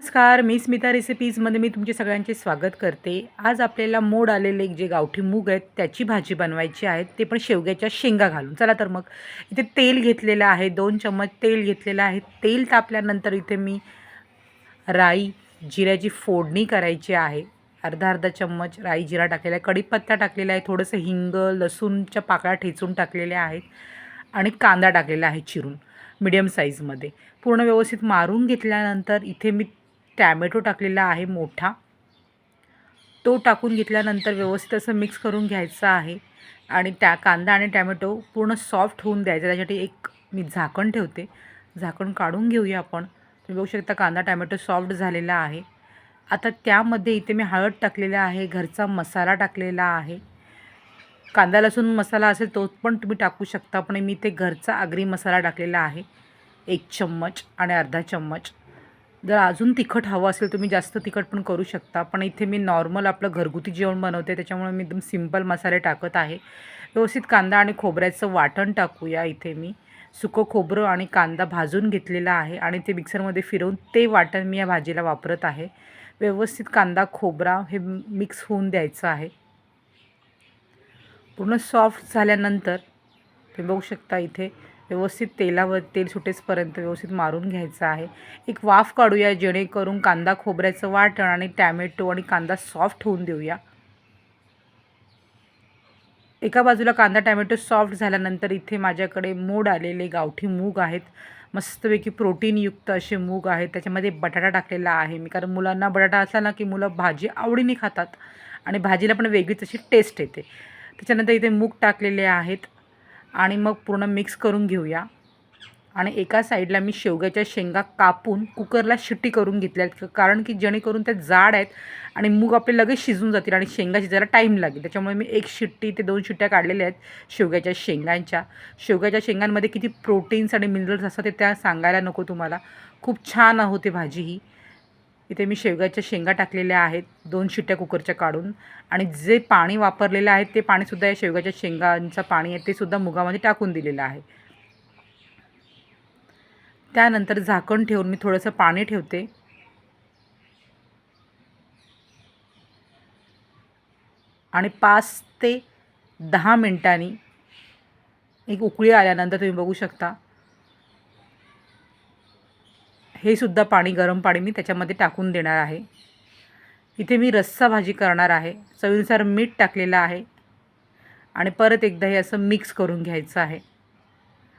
नमस्कार मी स्मिता रेसिपीजमध्ये मी तुमचे सगळ्यांचे स्वागत करते. आज आपल्याला मोड आलेले जे गावठी मूग आहेत त्याची भाजी बनवायची आहे. ते पण शेवग्याच्या शेंगा घालून. चला तर मग इथे तेल घेतलेलं आहे. दोन चम्मच तेल घेतलेलं आहे. तेल तापल्यानंतर इथे मी राई जिऱ्याची फोडणी करायची आहे. अर्धा अर्धा चम्मच राई जिरा टाकलेला आहे. कढीपत्ता टाकलेला आहे. थोडंसं हिंग लसूणच्या पाकळ्या ठेचून टाकलेल्या आहेत. आणि कांदा टाकलेला आहे चिरून मिडियम साईजमध्ये पूर्ण व्यवस्थित मारून घेतल्यानंतर इथे मी टॅमॅटो टाकलेला आहे मोठा. तो टाकून घेतल्यानंतर व्यवस्थित असं मिक्स करून घ्यायचं आहे. आणि त्या कांदा आणि टॅमॅटो पूर्ण सॉफ्ट होऊन द्यायचा. त्यासाठी एक मी झाकण ठेवते. झाकण काढून घेऊया आपण. तुम्ही बघू शकता कांदा टॅमॅटो सॉफ्ट झालेला आहे. आता त्यामध्ये इथे मी हळद टाकलेला आहे. घरचा मसाला टाकलेला आहे. कांदा लसूण मसाला असेल तो पण तुम्ही टाकू शकता. पण मी ते घरचा आगरी मसाला टाकलेला आहे. एक चम्मच आणि अर्धा चम्मच. जर अजून तिखट हवं असेल तुम्ही जास्त तिखट पण करू शकता. पण इथे मी नॉर्मल आपलं घरगुती जेवण बनवते त्याच्यामुळे मी एकदम सिंपल मसाले टाकत आहे. व्यवस्थित कांदा आणि खोबऱ्याचं वाटण टाकूया इथे मी. सुकं खोबरं आणि कांदा भाजून घेतलेला आहे आणि ते मिक्सरमध्ये फिरवून ते वाटण मी या भाजीला वापरत आहे. व्यवस्थित कांदा खोबरा हे मिक्स होऊन द्यायचं आहे. पूर्ण सॉफ्ट झाल्यानंतर तुम्ही बघू शकता इथे व्यवस्थित तेलावर तेल सुटेसपर्यंत व्यवस्थित मारून घ्यायचं आहे. एक वाफ काढूया जेणेकरून कांदा खोबऱ्याचं वाटण आणि टॅमॅटो आणि कांदा सॉफ्ट होऊन देऊया. एका बाजूला कांदा टॅमॅटो सॉफ्ट झाल्यानंतर इथे माझ्याकडे मोड आलेले गावठी मूग आहेत. मस्तपैकी प्रोटीनयुक्त असे मूग आहेत. त्याच्यामध्ये बटाटा टाकलेला आहे मी कारण मुलांना बटाटा असला ना की मुलं भाजी आवडीने खातात आणि भाजीला पण वेगळीच अशी टेस्ट येते. त्याच्यानंतर इथे मूग टाकलेले आहेत. आणि मग पूर्ण मिक्स करून घेऊया. आणि एका साईडला मी शेवग्याच्या शेंगा कापून कुकरला शिट्टी करून घेतल्या आहेत. कारण की जेणेकरून त्या जाड आहेत आणि मूग आपले लगेच शिजून जातील आणि शेंगा शिजायला टाईम लागेल. त्याच्यामुळे मी एक शिट्टी ते दोन शिट्ट्या काढलेल्या आहेत शेवग्याच्या शेंगांच्या. शेवग्याच्या शेंगांमध्ये किती प्रोटीन्स आणि मिनरल्स असतात ते त्या सांगायला नको तुम्हाला. खूप छान होते भाजी ही. इथे मी शेवग्याच्या शेंगा टाकलेल्या आहेत दोन शिट्ट्या कुकरच्या काढून. आणि जे पाणी वापरलेलं आहे ते पाणीसुद्धा या शेवग्याच्या शेंगांचं पाणी आहे ते सुद्धा मुगामध्ये टाकून दिलेलं आहे. त्यानंतर झाकण ठेवून मी थोडंसं पाणी ठेवते. आणि पाच ते दहा मिनटांनी एक उकळी आल्यानंतर तुम्ही बघू शकता हे सुद्धा पाणी गरम पाणी मी त्याच्यामध्ये टाकून देणार आहे. इथे मी रस्सा भाजी करणार आहे. चवीनुसार मीठ टाकलेलं आहे. आणि परत एकदा हे असं मिक्स करून घ्यायचं आहे.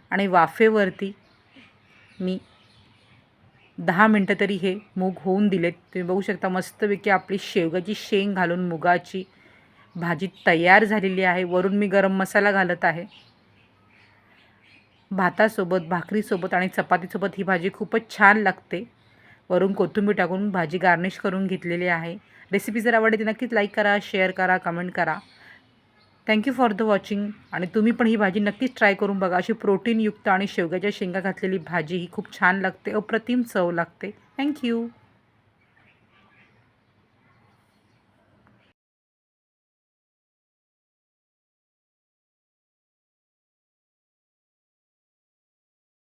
आणि वाफेवरती मी दहा मिनटं तरी हे मूग होऊन दिलेत. तुम्ही बघू शकता मस्तपैकी आपली शेवगाची शेंग घालून मुगाची भाजी तयार झालेली आहे. वरून मी गरम मसाला घालत आहे. भातासोबत भाकरीसोबत आणि चपातीसोबत ही भाजी खूपच छान लागते. वरून कोथिंबीर टाकून भाजी गार्निश करून घेतलेली आहे. रेसिपी जर आवडली तर नक्कीच लाईक करा शेअर करा कमेंट करा. थँक्यू फॉर द वॉचिंग आणि तुम्ही पण ही भाजी नक्कीच ट्राय करून बघा. अशी प्रोटीनयुक्त आणि शेवग्याच्या शेंगा घातलेली भाजी ही खूप छान लागते. अप्रतिम चव लागते. थँक्यू